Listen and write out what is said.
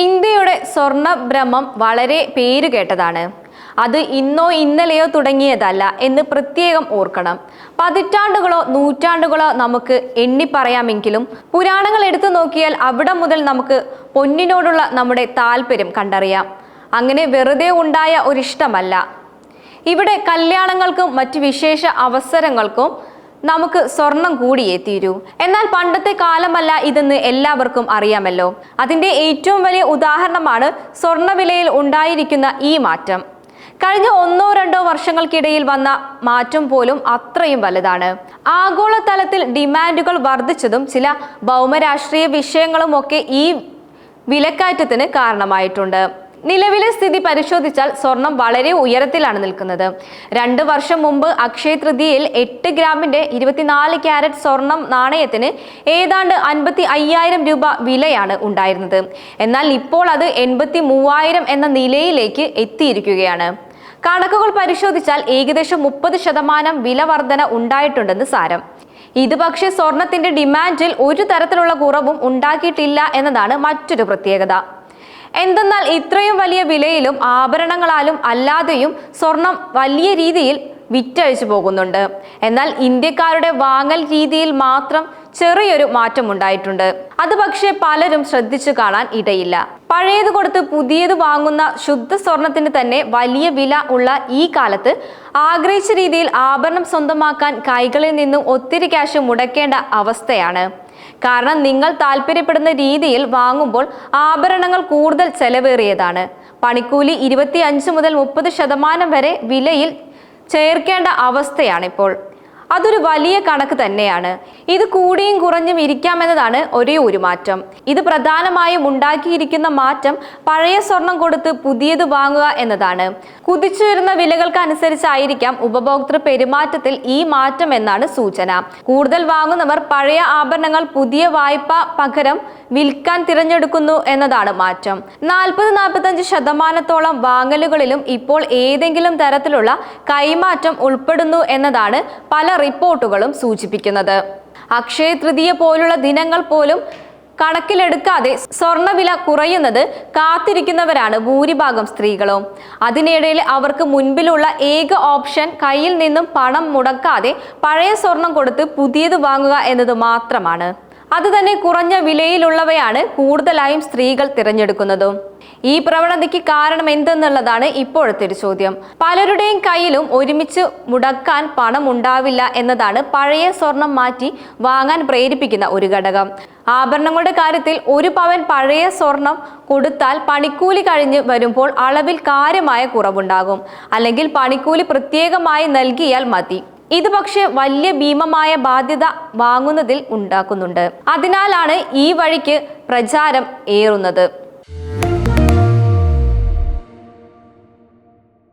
ഇന്ത്യയുടെ സ്വർണഭ്രമം വളരെ പേരുകേട്ടതാണ് അത് ഇന്നോ ഇന്നലെയോ തുടങ്ങിയതല്ല എന്ന് പ്രത്യേകം ഓർക്കണം. പതിറ്റാണ്ടുകളോ നൂറ്റാണ്ടുകളോ നമുക്ക് എണ്ണിപ്പറയാമെങ്കിലും പുരാണങ്ങൾ എടുത്തു നോക്കിയാൽ അവിടെ മുതൽ നമുക്ക് പൊന്നിനോടുള്ള നമ്മുടെ താല്പര്യം കണ്ടറിയാം. അങ്ങനെ വെറുതെ ഉണ്ടായ ഒരിഷ്ടമല്ല. ഇവിടെ കല്യാണങ്ങൾക്കും മറ്റ് വിശേഷ അവസരങ്ങൾക്കും നമുക്ക് സ്വർണം കൂടിയേ തീരൂ. എന്നാൽ പണ്ടത്തെ കാലമല്ല ഇതെന്ന് എല്ലാവർക്കും അറിയാമല്ലോ. അതിന്റെ ഏറ്റവും വലിയ ഉദാഹരണമാണ് സ്വർണവിലയിൽ ഉണ്ടായിരിക്കുന്ന ഈ മാറ്റം. കഴിഞ്ഞ ഒന്നോ രണ്ടോ വർഷങ്ങൾക്കിടയിൽ വന്ന മാറ്റം പോലും അത്രയും വലുതാണ്. ആഗോളതലത്തിൽ ഡിമാൻഡുകൾ വർദ്ധിച്ചതും ചില ഭൗമരാഷ്ട്രീയ വിഷയങ്ങളുമൊക്കെ ഈ വിലക്കയറ്റത്തിന് കാരണമായിട്ടുണ്ട്. നിലവിലെ സ്ഥിതി പരിശോധിച്ചാൽ സ്വർണം വളരെ ഉയരത്തിലാണ് നിൽക്കുന്നത്. രണ്ട് വർഷം മുമ്പ് അക്ഷയ തൃതീയയിൽ എട്ട് ഗ്രാമിന്റെ ഇരുപത്തിനാല് ക്യാരറ്റ് സ്വർണം നാണയത്തിന് ഏതാണ്ട് അൻപത്തി അയ്യായിരം രൂപ വിലയാണ് ഉണ്ടായിരുന്നത്. എന്നാൽ ഇപ്പോൾ അത് എൺപത്തി മൂവായിരം എന്ന നിലയിലേക്ക് എത്തിയിരിക്കുകയാണ്. കണക്കുകൾ പരിശോധിച്ചാൽ ഏകദേശം മുപ്പത് ശതമാനം വില വർധന ഉണ്ടായിട്ടുണ്ടെന്ന് സാരം. ഇത് പക്ഷേ സ്വർണത്തിന്റെ ഡിമാൻഡിൽ ഒരു തരത്തിലുള്ള കുറവും ഉണ്ടാക്കിയിട്ടില്ല എന്നതാണ് മറ്റൊരു പ്രത്യേകത. എന്തെന്നാൽ ഇത്രയും വലിയ വിലയിലും ആഭരണങ്ങളാലും അല്ലാതെയും സ്വർണം വലിയ രീതിയിൽ വിറ്റഴിച്ചു പോകുന്നുണ്ട്. എന്നാൽ ഇന്ത്യക്കാരുടെ വാങ്ങൽ രീതിയിൽ മാത്രം ചെറിയൊരു മാറ്റം ഉണ്ടായിട്ടുണ്ട്. അത് പക്ഷേ പലരും ശ്രദ്ധിച്ചു കാണാൻ ഇടയില്ല. പഴയത് കൊടുത്ത് പുതിയത് വാങ്ങുന്ന ശുദ്ധ സ്വർണത്തിന് തന്നെ വലിയ വില ഉള്ള ഈ കാലത്ത് ആഗ്രഹിച്ച രീതിയിൽ ആഭരണം സ്വന്തമാക്കാൻ കൈകളിൽ നിന്നും ഒത്തിരി ക്യാഷ് മുടക്കേണ്ട അവസ്ഥയാണ്. കാരണം നിങ്ങൾ താല്പര്യപ്പെടുന്ന രീതിയിൽ വാങ്ങുമ്പോൾ ആഭരണങ്ങൾ കൂടുതൽ ചെലവേറിയതാണ്. പണിക്കൂലി ഇരുപത്തി അഞ്ച് മുതൽ മുപ്പത് ശതമാനം വരെ വിലയിൽ ചേർക്കേണ്ട അവസ്ഥയാണിപ്പോൾ. അതൊരു വലിയ കണക്ക് തന്നെയാണ്. ഇത് കൂടിയും കുറഞ്ഞും ഇരിക്കാമെന്നതാണ് ഒരേ ഒരു മാറ്റം. ഇത് പ്രധാനമായും ഉണ്ടാക്കിയിരിക്കുന്ന മാറ്റം പഴയ സ്വർണം കൊടുത്ത് പുതിയത് വാങ്ങുക എന്നതാണ്. കുതിച്ചുയരുന്ന വിലകൾക്കനുസരിച്ചായിരിക്കാം ഉപഭോക്തൃ പെരുമാറ്റത്തിൽ ഈ മാറ്റം എന്നാണ് സൂചന. കൂടുതൽ വാങ്ങുന്നവർ പഴയ ആഭരണങ്ങൾ പുതിയ വായ്പ പകരം വിൽക്കാൻ തിരഞ്ഞെടുക്കുന്നു എന്നതാണ് മാറ്റം. നാൽപ്പത് നാൽപ്പത്തഞ്ച് ശതമാനത്തോളം വാങ്ങലുകളിലും ഇപ്പോൾ ഏതെങ്കിലും തരത്തിലുള്ള കൈമാറ്റം ഉൾപ്പെടുന്നു എന്നതാണ് പല റിപ്പോർട്ടുകളും സൂചിപ്പിക്കുന്നത്. അക്ഷയ തൃതീയ പോലുള്ള ദിനങ്ങൾ പോലും കണക്കിലെടുക്കാതെ സ്വർണവില കുറയുന്നത് കാത്തിരിക്കുന്നവരാണ് ഭൂരിഭാഗം സ്ത്രീകളും. അതിനിടയിൽ അവർക്ക് മുൻപിലുള്ള ഏക ഓപ്ഷൻ കയ്യിൽ നിന്നും പണം മുടക്കാതെ പഴയ സ്വർണം കൊടുത്ത് പുതിയത് വാങ്ങുക എന്നത് മാത്രമാണ്. അത് തന്നെ കുറഞ്ഞ വിലയിലുള്ളവയാണ് കൂടുതലായും സ്ത്രീകൾ തിരഞ്ഞെടുക്കുന്നതും. ഈ പ്രവണതയ്ക്ക് കാരണം എന്തെന്നുള്ളതാണ് ഇപ്പോഴത്തെ ഒരു ചോദ്യം. പലരുടെയും കയ്യിലും ഒരുമിച്ച് മുടക്കാൻ പണം ഉണ്ടാവില്ല എന്നതാണ് പഴയ സ്വർണം മാറ്റി വാങ്ങാൻ പ്രേരിപ്പിക്കുന്ന ഒരു ഘടകം. ആഭരണങ്ങളുടെ കാര്യത്തിൽ ഒരു പവൻ പഴയ സ്വർണം കൊടുത്താൽ പണിക്കൂലി കഴിഞ്ഞ് വരുമ്പോൾ അളവിൽ കാര്യമായ കുറവുണ്ടാകും. അല്ലെങ്കിൽ പണിക്കൂലി പ്രത്യേകമായി നൽകിയാൽ മതി. ഇത് പക്ഷേ വലിയ ഭീമമായ ബാധ്യത വാങ്ങുന്നതിൽ ഉണ്ടാക്കുന്നുണ്ട്. അതിനാലാണ് ഈ വഴിക്ക് പ്രചാരം ഏറുന്നത്.